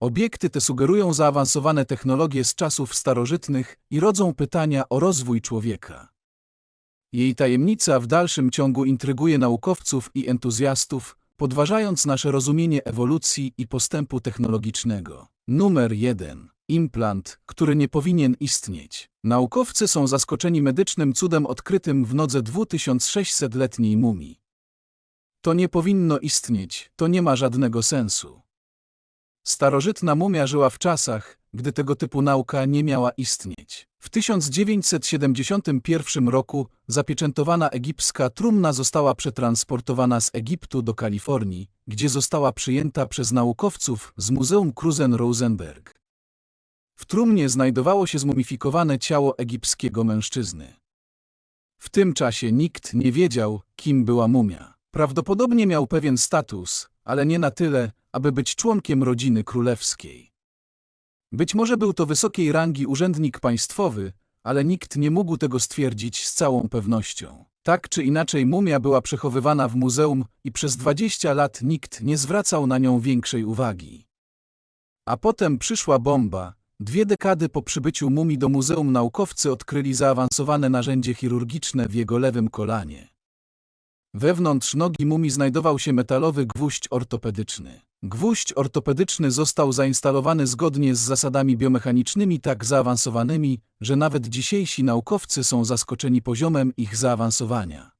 Obiekty te sugerują zaawansowane technologie z czasów starożytnych i rodzą pytania o rozwój człowieka. Jej tajemnica w dalszym ciągu intryguje naukowców i entuzjastów, podważając nasze rozumienie ewolucji i postępu technologicznego. Numer 1. Implant, który nie powinien istnieć. Naukowcy są zaskoczeni medycznym cudem odkrytym w nodze 2600-letniej mumii. To nie powinno istnieć, to nie ma żadnego sensu. Starożytna mumia żyła w czasach, gdy tego typu nauka nie miała istnieć. W 1971 roku zapieczętowana egipska trumna została przetransportowana z Egiptu do Kalifornii, gdzie została przyjęta przez naukowców z Muzeum Kruzen-Rosenberg. W trumnie znajdowało się zmumifikowane ciało egipskiego mężczyzny. W tym czasie nikt nie wiedział, kim była mumia. Prawdopodobnie miał pewien status, ale nie na tyle, aby być członkiem rodziny królewskiej. Być może był to wysokiej rangi urzędnik państwowy, ale nikt nie mógł tego stwierdzić z całą pewnością. Tak czy inaczej mumia była przechowywana w muzeum i przez 20 lat nikt nie zwracał na nią większej uwagi. A potem przyszła bomba. Dwie dekady po przybyciu mumii do muzeum naukowcy odkryli zaawansowane narzędzie chirurgiczne w jego lewym kolanie. Wewnątrz nogi mumii znajdował się metalowy gwóźdź ortopedyczny. Gwóźdź ortopedyczny został zainstalowany zgodnie z zasadami biomechanicznymi tak zaawansowanymi, że nawet dzisiejsi naukowcy są zaskoczeni poziomem ich zaawansowania.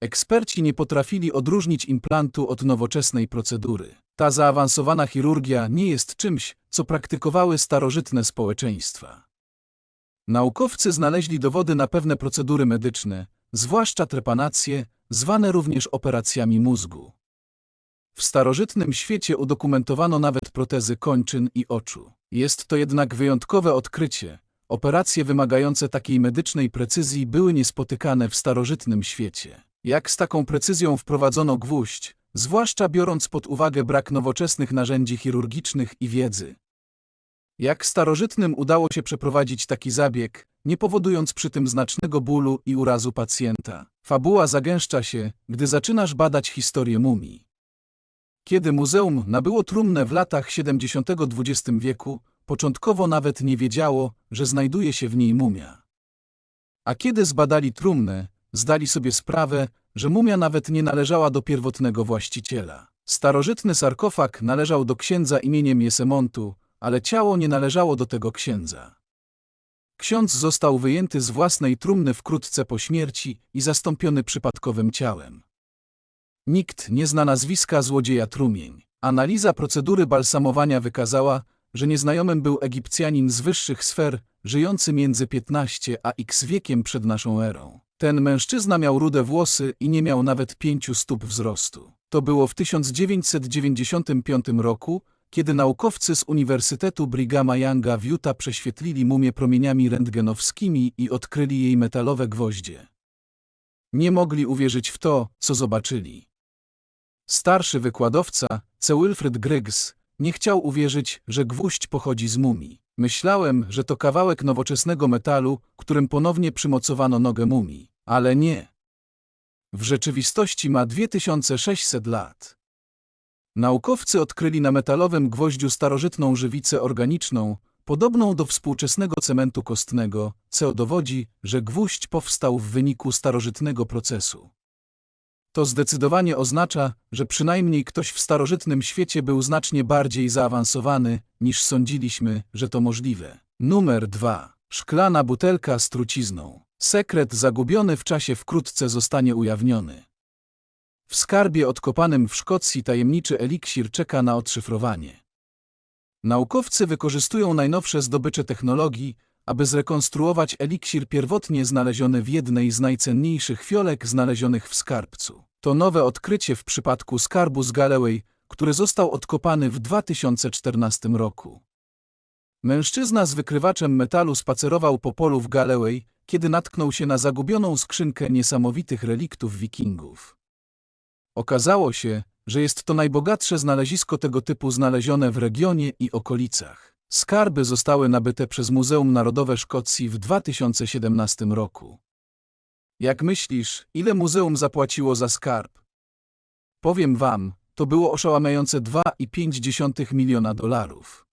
Eksperci nie potrafili odróżnić implantu od nowoczesnej procedury. Ta zaawansowana chirurgia nie jest czymś, co praktykowały starożytne społeczeństwa. Naukowcy znaleźli dowody na pewne procedury medyczne, zwłaszcza trepanacje, zwane również operacjami mózgu. W starożytnym świecie udokumentowano nawet protezy kończyn i oczu. Jest to jednak wyjątkowe odkrycie. Operacje wymagające takiej medycznej precyzji były niespotykane w starożytnym świecie. Jak z taką precyzją wprowadzono gwóźdź, zwłaszcza biorąc pod uwagę brak nowoczesnych narzędzi chirurgicznych i wiedzy. Jak starożytnym udało się przeprowadzić taki zabieg, nie powodując przy tym znacznego bólu i urazu pacjenta. Fabuła zagęszcza się, gdy zaczynasz badać historię mumii. Kiedy muzeum nabyło trumnę w latach 70. XX wieku, początkowo nawet nie wiedziało, że znajduje się w niej mumia. A kiedy zbadali trumnę, zdali sobie sprawę, że mumia nawet nie należała do pierwotnego właściciela. Starożytny sarkofag należał do księdza imieniem Jesemontu, ale ciało nie należało do tego księdza. Ksiądz został wyjęty z własnej trumny wkrótce po śmierci i zastąpiony przypadkowym ciałem. Nikt nie zna nazwiska złodzieja trumień. Analiza procedury balsamowania wykazała, że nieznajomym był Egipcjanin z wyższych sfer, żyjący między 15 a x wiekiem przed naszą erą. Ten mężczyzna miał rude włosy i nie miał nawet pięciu stóp wzrostu. To było w 1995 roku, kiedy naukowcy z Uniwersytetu Brighama Younga w Utah prześwietlili mumię promieniami rentgenowskimi i odkryli jej metalowe gwoździe. Nie mogli uwierzyć w to, co zobaczyli. Starszy wykładowca, C. Wilfred Griggs, nie chciał uwierzyć, że gwóźdź pochodzi z mumii. Myślałem, że to kawałek nowoczesnego metalu, którym ponownie przymocowano nogę mumii. Ale nie. W rzeczywistości ma 2600 lat. Naukowcy odkryli na metalowym gwoździu starożytną żywicę organiczną, podobną do współczesnego cementu kostnego, co dowodzi, że gwóźdź powstał w wyniku starożytnego procesu. To zdecydowanie oznacza, że przynajmniej ktoś w starożytnym świecie był znacznie bardziej zaawansowany, niż sądziliśmy, że to możliwe. Numer 2. Szklana butelka z trucizną. Sekret zagubiony w czasie wkrótce zostanie ujawniony. W skarbie odkopanym w Szkocji tajemniczy eliksir czeka na odszyfrowanie. Naukowcy wykorzystują najnowsze zdobycze technologii, aby zrekonstruować eliksir pierwotnie znaleziony w jednej z najcenniejszych fiolek znalezionych w skarbcu. To nowe odkrycie w przypadku skarbu z Galloway, który został odkopany w 2014 roku. Mężczyzna z wykrywaczem metalu spacerował po polu w Galloway, kiedy natknął się na zagubioną skrzynkę niesamowitych reliktów wikingów. Okazało się, że jest to najbogatsze znalezisko tego typu znalezione w regionie i okolicach. Skarby zostały nabyte przez Muzeum Narodowe Szkocji w 2017 roku. Jak myślisz, ile muzeum zapłaciło za skarb? Powiem wam, to było oszałamiające 2,5 miliona dolarów.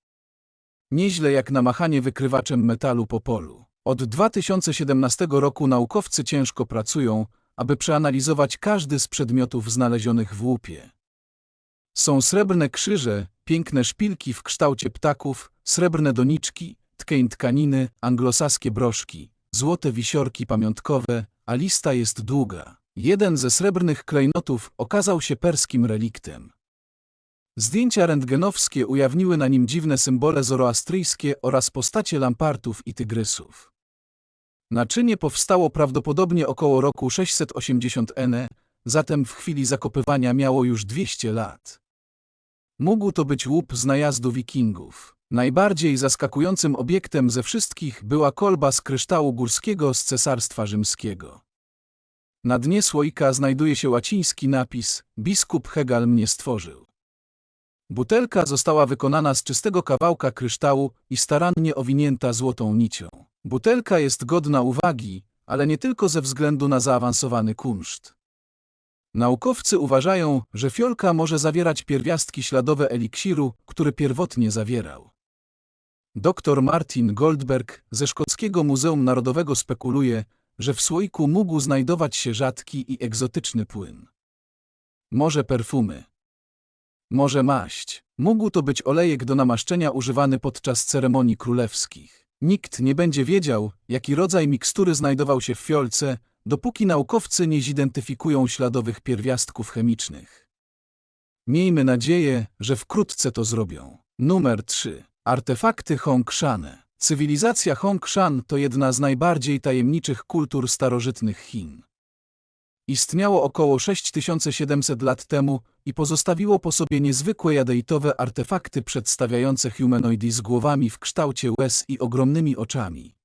Nieźle jak na machanie wykrywaczem metalu po polu. Od 2017 roku naukowcy ciężko pracują, aby przeanalizować każdy z przedmiotów znalezionych w łupie. Są srebrne krzyże, piękne szpilki w kształcie ptaków, srebrne doniczki, tkeń tkaniny, anglosaskie broszki, złote wisiorki pamiątkowe, a lista jest długa. Jeden ze srebrnych klejnotów okazał się perskim reliktem. Zdjęcia rentgenowskie ujawniły na nim dziwne symbole zoroastryjskie oraz postacie lampartów i tygrysów. Naczynie powstało prawdopodobnie około roku 680 n, zatem w chwili zakopywania miało już 200 lat. Mógł to być łup z najazdu wikingów. Najbardziej zaskakującym obiektem ze wszystkich była kolba z kryształu górskiego z Cesarstwa Rzymskiego. Na dnie słoika znajduje się łaciński napis Biskup Hegal mnie stworzył. Butelka została wykonana z czystego kawałka kryształu i starannie owinięta złotą nicią. Butelka jest godna uwagi, ale nie tylko ze względu na zaawansowany kunszt. Naukowcy uważają, że fiolka może zawierać pierwiastki śladowe eliksiru, który pierwotnie zawierał. Dr Martin Goldberg ze Szkockiego Muzeum Narodowego spekuluje, że w słoiku mógł znajdować się rzadki i egzotyczny płyn. Może perfumy. Może maść. Mógł to być olejek do namaszczenia używany podczas ceremonii królewskich. Nikt nie będzie wiedział, jaki rodzaj mikstury znajdował się w fiolce, dopóki naukowcy nie zidentyfikują śladowych pierwiastków chemicznych. Miejmy nadzieję, że wkrótce to zrobią. Numer 3. Artefakty Hongshan. Cywilizacja Hongshan to jedna z najbardziej tajemniczych kultur starożytnych Chin. Istniało około 6700 lat temu i pozostawiło po sobie niezwykłe jadeitowe artefakty przedstawiające humanoidy z głowami w kształcie łez i ogromnymi oczami.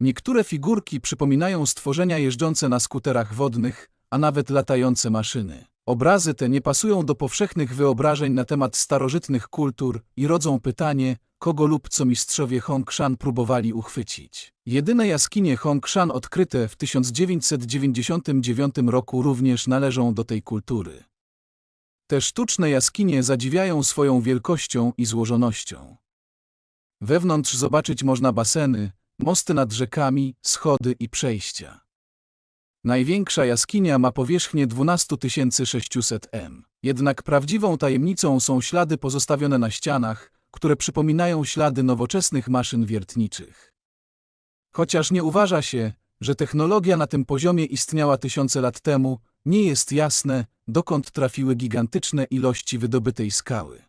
Niektóre figurki przypominają stworzenia jeżdżące na skuterach wodnych, a nawet latające maszyny. Obrazy te nie pasują do powszechnych wyobrażeń na temat starożytnych kultur i rodzą pytanie, kogo lub co mistrzowie Hongshan próbowali uchwycić. Jedyne jaskinie Hongshan odkryte w 1999 roku również należą do tej kultury. Te sztuczne jaskinie zadziwiają swoją wielkością i złożonością. Wewnątrz zobaczyć można baseny, mosty nad rzekami, schody i przejścia. Największa jaskinia ma powierzchnię 12 600 m. Jednak prawdziwą tajemnicą są ślady pozostawione na ścianach, które przypominają ślady nowoczesnych maszyn wiertniczych. Chociaż nie uważa się, że technologia na tym poziomie istniała tysiące lat temu, nie jest jasne, dokąd trafiły gigantyczne ilości wydobytej skały.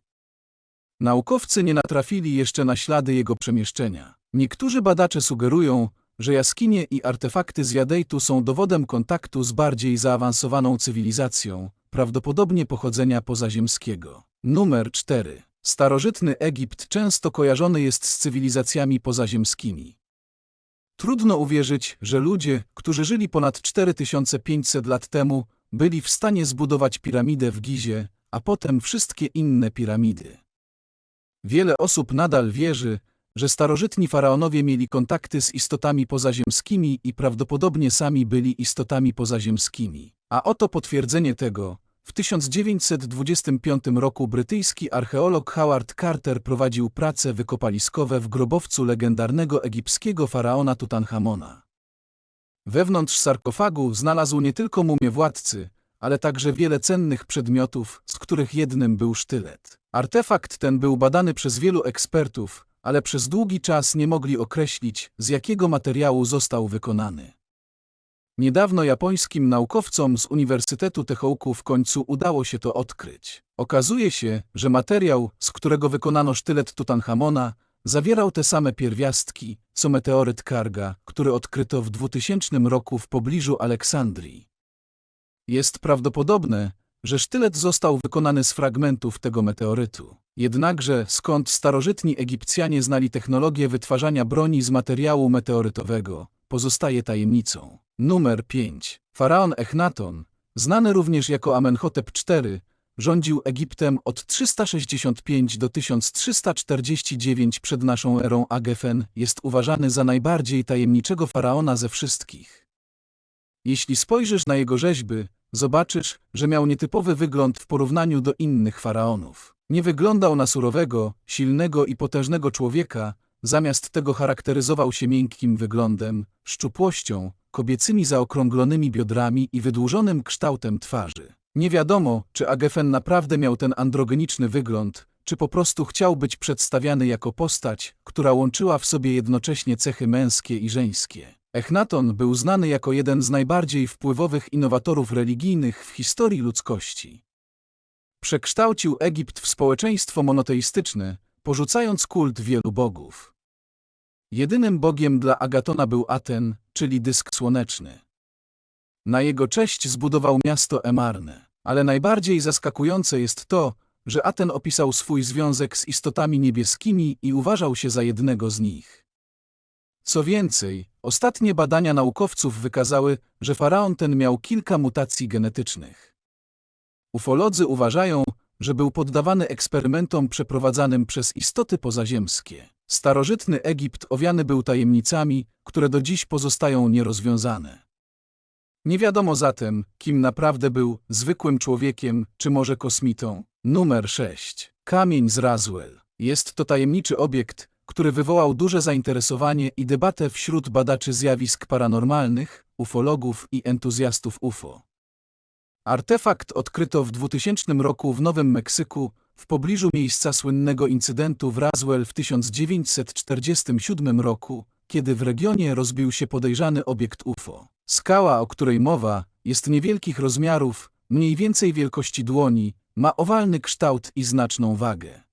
Naukowcy nie natrafili jeszcze na ślady jego przemieszczenia. Niektórzy badacze sugerują, że jaskinie i artefakty z jadejtu są dowodem kontaktu z bardziej zaawansowaną cywilizacją, prawdopodobnie pochodzenia pozaziemskiego. Numer 4. Starożytny Egipt często kojarzony jest z cywilizacjami pozaziemskimi. Trudno uwierzyć, że ludzie, którzy żyli ponad 4500 lat temu, byli w stanie zbudować piramidę w Gizie, a potem wszystkie inne piramidy. Wiele osób nadal wierzy, że starożytni faraonowie mieli kontakty z istotami pozaziemskimi i prawdopodobnie sami byli istotami pozaziemskimi. A oto potwierdzenie tego. W 1925 roku brytyjski archeolog Howard Carter prowadził prace wykopaliskowe w grobowcu legendarnego egipskiego faraona Tutanchamona. Wewnątrz sarkofagu znalazł nie tylko mumię władcy, ale także wiele cennych przedmiotów, z których jednym był sztylet. Artefakt ten był badany przez wielu ekspertów, ale przez długi czas nie mogli określić, z jakiego materiału został wykonany. Niedawno japońskim naukowcom z Uniwersytetu Techouku w końcu udało się to odkryć. Okazuje się, że materiał, z którego wykonano sztylet Tutanchamona, zawierał te same pierwiastki, co meteoryt Karga, który odkryto w 2000 roku w pobliżu Aleksandrii. Jest prawdopodobne, że sztylet został wykonany z fragmentów tego meteorytu. Jednakże skąd starożytni Egipcjanie znali technologię wytwarzania broni z materiału meteorytowego, pozostaje tajemnicą. Numer 5. Faraon Echnaton, znany również jako Amenhotep IV, rządził Egiptem od 365 do 1349 przed naszą erą Agefen, jest uważany za najbardziej tajemniczego faraona ze wszystkich. Jeśli spojrzysz na jego rzeźby, zobaczysz, że miał nietypowy wygląd w porównaniu do innych faraonów. Nie wyglądał na surowego, silnego i potężnego człowieka, zamiast tego charakteryzował się miękkim wyglądem, szczupłością, kobiecymi zaokrąglonymi biodrami i wydłużonym kształtem twarzy. Nie wiadomo, czy Agefen naprawdę miał ten androgeniczny wygląd, czy po prostu chciał być przedstawiany jako postać, która łączyła w sobie jednocześnie cechy męskie i żeńskie. Echnaton był znany jako jeden z najbardziej wpływowych innowatorów religijnych w historii ludzkości. Przekształcił Egipt w społeczeństwo monoteistyczne, porzucając kult wielu bogów. Jedynym bogiem dla Agatona był Aten, czyli dysk słoneczny. Na jego cześć zbudował miasto Emarne. Ale najbardziej zaskakujące jest to, że Aten opisał swój związek z istotami niebieskimi i uważał się za jednego z nich. Co więcej, ostatnie badania naukowców wykazały, że faraon ten miał kilka mutacji genetycznych. Ufolodzy uważają, że był poddawany eksperymentom przeprowadzanym przez istoty pozaziemskie. Starożytny Egipt owiany był tajemnicami, które do dziś pozostają nierozwiązane. Nie wiadomo zatem, kim naprawdę był, zwykłym człowiekiem, czy może kosmitą. Numer 6. Kamień z Roswell. Jest to tajemniczy obiekt, który wywołał duże zainteresowanie i debatę wśród badaczy zjawisk paranormalnych, ufologów i entuzjastów UFO. Artefakt odkryto w 2000 roku w Nowym Meksyku, w pobliżu miejsca słynnego incydentu w Roswell w 1947 roku, kiedy w regionie rozbił się podejrzany obiekt UFO. Skała, o której mowa, jest niewielkich rozmiarów, mniej więcej wielkości dłoni, ma owalny kształt i znaczną wagę.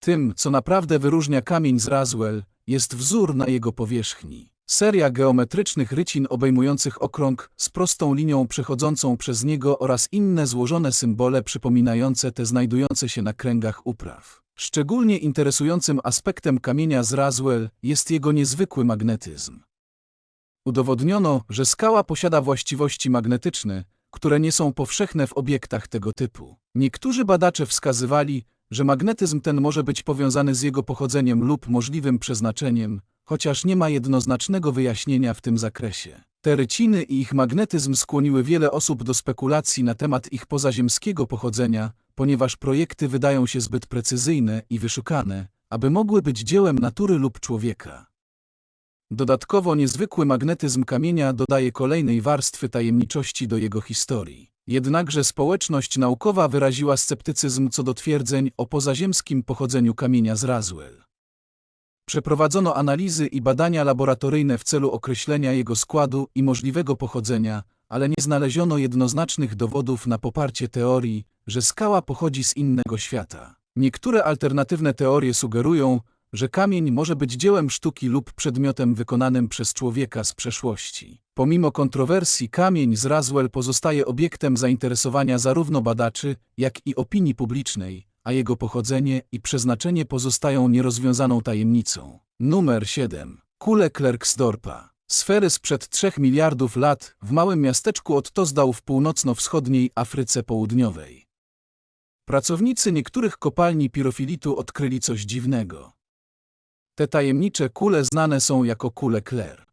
Tym, co naprawdę wyróżnia kamień z Roswell, jest wzór na jego powierzchni. Seria geometrycznych rycin obejmujących okrąg z prostą linią przechodzącą przez niego oraz inne złożone symbole przypominające te znajdujące się na kręgach upraw. Szczególnie interesującym aspektem kamienia z Roswell jest jego niezwykły magnetyzm. Udowodniono, że skała posiada właściwości magnetyczne, które nie są powszechne w obiektach tego typu. Niektórzy badacze wskazywali, że magnetyzm ten może być powiązany z jego pochodzeniem lub możliwym przeznaczeniem, chociaż nie ma jednoznacznego wyjaśnienia w tym zakresie. Te ryciny i ich magnetyzm skłoniły wiele osób do spekulacji na temat ich pozaziemskiego pochodzenia, ponieważ projekty wydają się zbyt precyzyjne i wyszukane, aby mogły być dziełem natury lub człowieka. Dodatkowo niezwykły magnetyzm kamienia dodaje kolejnej warstwy tajemniczości do jego historii. Jednakże społeczność naukowa wyraziła sceptycyzm co do twierdzeń o pozaziemskim pochodzeniu kamienia z Roswell. Przeprowadzono analizy i badania laboratoryjne w celu określenia jego składu i możliwego pochodzenia, ale nie znaleziono jednoznacznych dowodów na poparcie teorii, że skała pochodzi z innego świata. Niektóre alternatywne teorie sugerują, że kamień może być dziełem sztuki lub przedmiotem wykonanym przez człowieka z przeszłości. Pomimo kontrowersji, kamień z Roswell pozostaje obiektem zainteresowania zarówno badaczy, jak i opinii publicznej, a jego pochodzenie i przeznaczenie pozostają nierozwiązaną tajemnicą. Numer 7. Kule Klerksdorpa. Sfery sprzed 3 miliardów lat w małym miasteczku Ottozdał w północno-wschodniej Afryce Południowej. Pracownicy niektórych kopalni pirofilitu odkryli coś dziwnego. Te tajemnicze kule znane są jako kule Kler.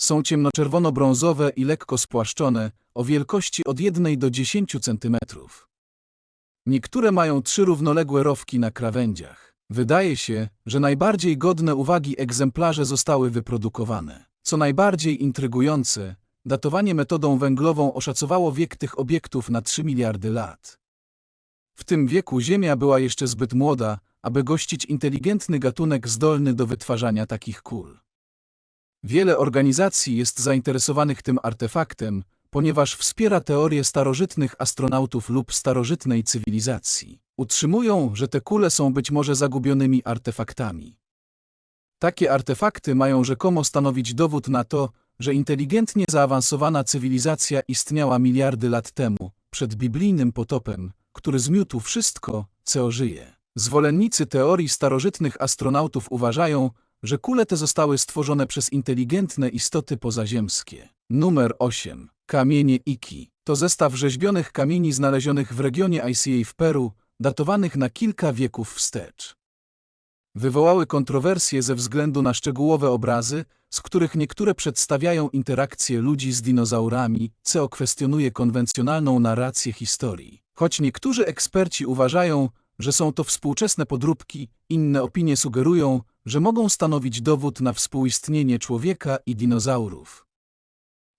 Są ciemnoczerwono-brązowe i lekko spłaszczone, o wielkości od 1 do 10 cm. Niektóre mają trzy równoległe rowki na krawędziach. Wydaje się, że najbardziej godne uwagi egzemplarze zostały wyprodukowane. Co najbardziej intrygujące, datowanie metodą węglową oszacowało wiek tych obiektów na 3 miliardy lat. W tym wieku Ziemia była jeszcze zbyt młoda, aby gościć inteligentny gatunek zdolny do wytwarzania takich kul. Wiele organizacji jest zainteresowanych tym artefaktem, ponieważ wspiera teorie starożytnych astronautów lub starożytnej cywilizacji. Utrzymują, że te kule są być może zagubionymi artefaktami. Takie artefakty mają rzekomo stanowić dowód na to, że inteligentnie zaawansowana cywilizacja istniała miliardy lat temu, przed biblijnym potopem, który zmiótł wszystko, co żyje. Zwolennicy teorii starożytnych astronautów uważają, że kule te zostały stworzone przez inteligentne istoty pozaziemskie. Numer 8. Kamienie Iki. To zestaw rzeźbionych kamieni znalezionych w regionie ICA w Peru, datowanych na kilka wieków wstecz. wywołały kontrowersje ze względu na szczegółowe obrazy, z których niektóre przedstawiają interakcje ludzi z dinozaurami, co kwestionuje konwencjonalną narrację historii. Choć niektórzy eksperci uważają, że są to współczesne podróbki, inne opinie sugerują, że mogą stanowić dowód na współistnienie człowieka i dinozaurów.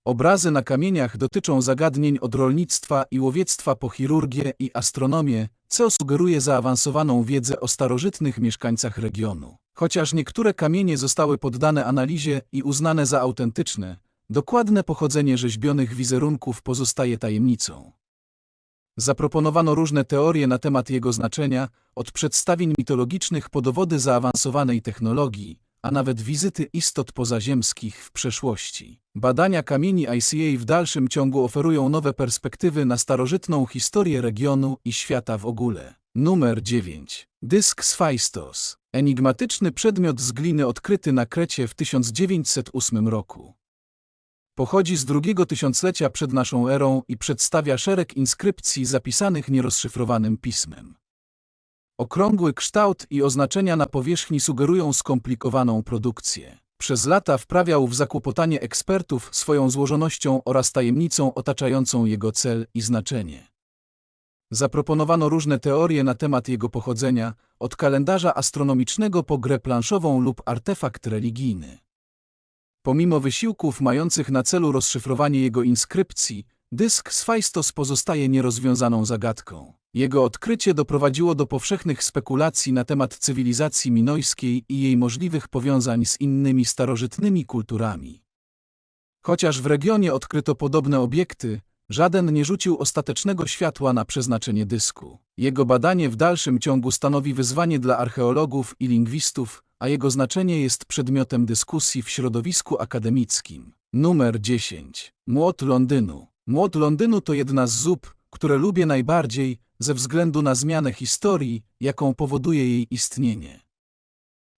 Obrazy na kamieniach dotyczą zagadnień od rolnictwa i łowiectwa po chirurgię i astronomię, co sugeruje zaawansowaną wiedzę o starożytnych mieszkańcach regionu. Chociaż niektóre kamienie zostały poddane analizie i uznane za autentyczne, dokładne pochodzenie rzeźbionych wizerunków pozostaje tajemnicą. Zaproponowano różne teorie na temat jego znaczenia, od przedstawień mitologicznych po dowody zaawansowanej technologii, a nawet wizyty istot pozaziemskich w przeszłości. Badania kamieni ICA w dalszym ciągu oferują nowe perspektywy na starożytną historię regionu i świata w ogóle. Numer 9. Dysk Sfaistos. Enigmatyczny przedmiot z gliny odkryty na Krecie w 1908 roku. Pochodzi z drugiego tysiąclecia przed naszą erą i przedstawia szereg inskrypcji zapisanych nierozszyfrowanym pismem. Okrągły kształt i oznaczenia na powierzchni sugerują skomplikowaną produkcję. Przez lata wprawiał w zakłopotanie ekspertów swoją złożonością oraz tajemnicą otaczającą jego cel i znaczenie. Zaproponowano różne teorie na temat jego pochodzenia, od kalendarza astronomicznego po grę planszową lub artefakt religijny. Pomimo wysiłków mających na celu rozszyfrowanie jego inskrypcji, dysk Sfaistos pozostaje nierozwiązaną zagadką. Jego odkrycie doprowadziło do powszechnych spekulacji na temat cywilizacji minojskiej i jej możliwych powiązań z innymi starożytnymi kulturami. Chociaż w regionie odkryto podobne obiekty, żaden nie rzucił ostatecznego światła na przeznaczenie dysku. Jego badanie w dalszym ciągu stanowi wyzwanie dla archeologów i lingwistów, a jego znaczenie jest przedmiotem dyskusji w środowisku akademickim. Numer 10. Młot Londynu. Młot Londynu to jedna z zup, które lubię najbardziej, ze względu na zmianę historii, jaką powoduje jej istnienie.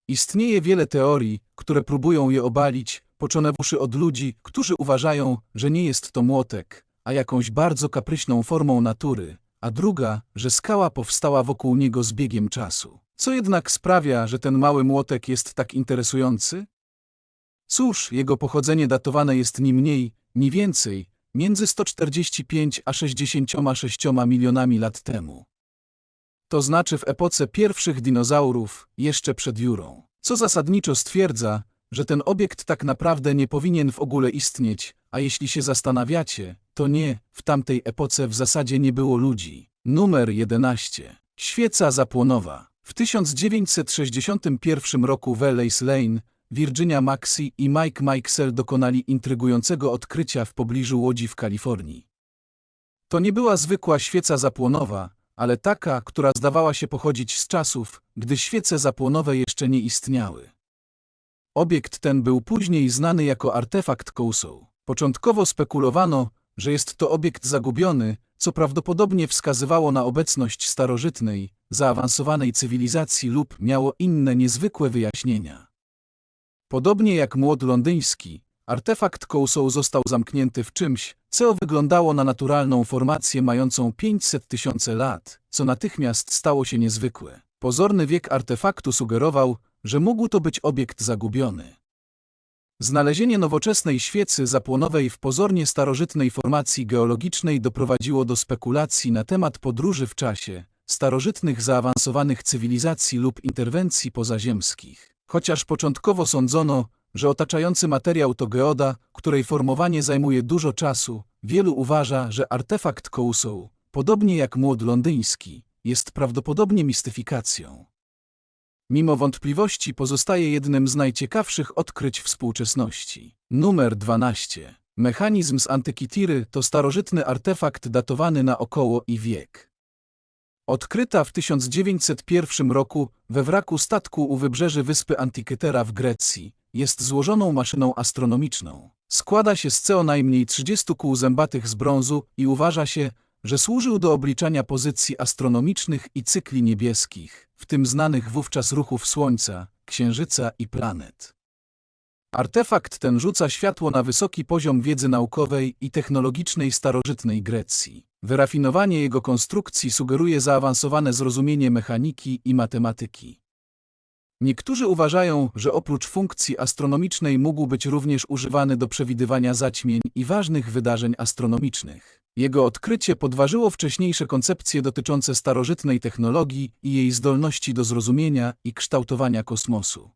Istnieje wiele teorii, które próbują je obalić, począwszy od ludzi, którzy uważają, że nie jest to młotek, a jakąś bardzo kapryśną formą natury, a druga, że skała powstała wokół niego z biegiem czasu. Co jednak sprawia, że ten mały młotek jest tak interesujący? Cóż, jego pochodzenie datowane jest ni mniej, ni więcej, między 145 a 66 milionami lat temu. To znaczy w epoce pierwszych dinozaurów, jeszcze przed Jurą. Co zasadniczo stwierdza, że ten obiekt tak naprawdę nie powinien w ogóle istnieć, a jeśli się zastanawiacie, to nie, w tamtej epoce w zasadzie nie było ludzi. Numer 11. Świeca zapłonowa. W 1961 roku w Ellis Lane, Virginia Maxi i Mike Mikesell dokonali intrygującego odkrycia w pobliżu łodzi w Kalifornii. To nie była zwykła świeca zapłonowa, ale taka, która zdawała się pochodzić z czasów, gdy świece zapłonowe jeszcze nie istniały. Obiekt ten był później znany jako artefakt Kousou. Początkowo spekulowano, że jest to obiekt zagubiony, co prawdopodobnie wskazywało na obecność starożytnej, zaawansowanej cywilizacji lub miało inne niezwykłe wyjaśnienia. Podobnie jak młot londyński, artefakt Kousou został zamknięty w czymś, co wyglądało na naturalną formację mającą 500 tysięcy lat, co natychmiast stało się niezwykłe. Pozorny wiek artefaktu sugerował, że mógł to być obiekt zagubiony. Znalezienie nowoczesnej świecy zapłonowej w pozornie starożytnej formacji geologicznej doprowadziło do spekulacji na temat podróży w czasie, starożytnych zaawansowanych cywilizacji lub interwencji pozaziemskich. Chociaż początkowo sądzono, że otaczający materiał to geoda, której formowanie zajmuje dużo czasu, wielu uważa, że artefakt Kousou, podobnie jak młot londyński, jest prawdopodobnie mistyfikacją. Mimo wątpliwości pozostaje jednym z najciekawszych odkryć współczesności. Numer 12. Mechanizm z Antykitiry to starożytny artefakt datowany na około i wiek. Odkryta w 1901 roku we wraku statku u wybrzeży wyspy Antikytera w Grecji, jest złożoną maszyną astronomiczną. Składa się z co najmniej 30 kół zębatych z brązu i uważa się, że służył do obliczania pozycji astronomicznych i cykli niebieskich, w tym znanych wówczas ruchów Słońca, Księżyca i planet. Artefakt ten rzuca światło na wysoki poziom wiedzy naukowej i technologicznej starożytnej Grecji. Wyrafinowanie jego konstrukcji sugeruje zaawansowane zrozumienie mechaniki i matematyki. Niektórzy uważają, że oprócz funkcji astronomicznej mógł być również używany do przewidywania zaćmień i ważnych wydarzeń astronomicznych. Jego odkrycie podważyło wcześniejsze koncepcje dotyczące starożytnej technologii i jej zdolności do zrozumienia i kształtowania kosmosu.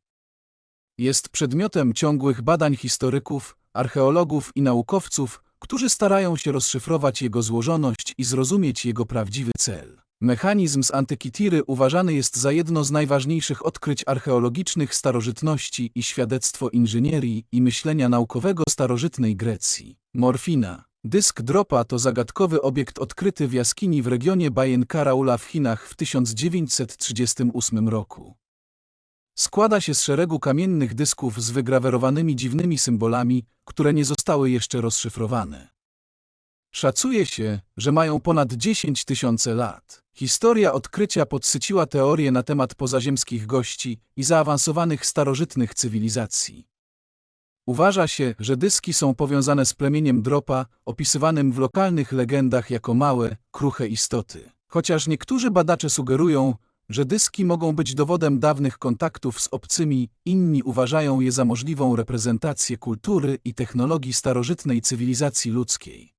Jest przedmiotem ciągłych badań historyków, archeologów i naukowców, którzy starają się rozszyfrować jego złożoność i zrozumieć jego prawdziwy cel. Mechanizm z Antykitiry uważany jest za jedno z najważniejszych odkryć archeologicznych starożytności i świadectwo inżynierii i myślenia naukowego starożytnej Grecji. Morfina. Dysk dropa to zagadkowy obiekt odkryty w jaskini w regionie Bajenkaraula w Chinach w 1938 roku. Składa się z szeregu kamiennych dysków z wygrawerowanymi dziwnymi symbolami, które nie zostały jeszcze rozszyfrowane. Szacuje się, że mają ponad 10 tysięcy lat. Historia odkrycia podsyciła teorie na temat pozaziemskich gości i zaawansowanych starożytnych cywilizacji. Uważa się, że dyski są powiązane z plemieniem dropa, opisywanym w lokalnych legendach jako małe, kruche istoty. Chociaż niektórzy badacze sugerują, że dyski mogą być dowodem dawnych kontaktów z obcymi, inni uważają je za możliwą reprezentację kultury i technologii starożytnej cywilizacji ludzkiej.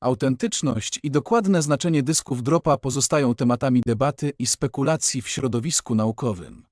Autentyczność i dokładne znaczenie dysków dropa pozostają tematami debaty i spekulacji w środowisku naukowym.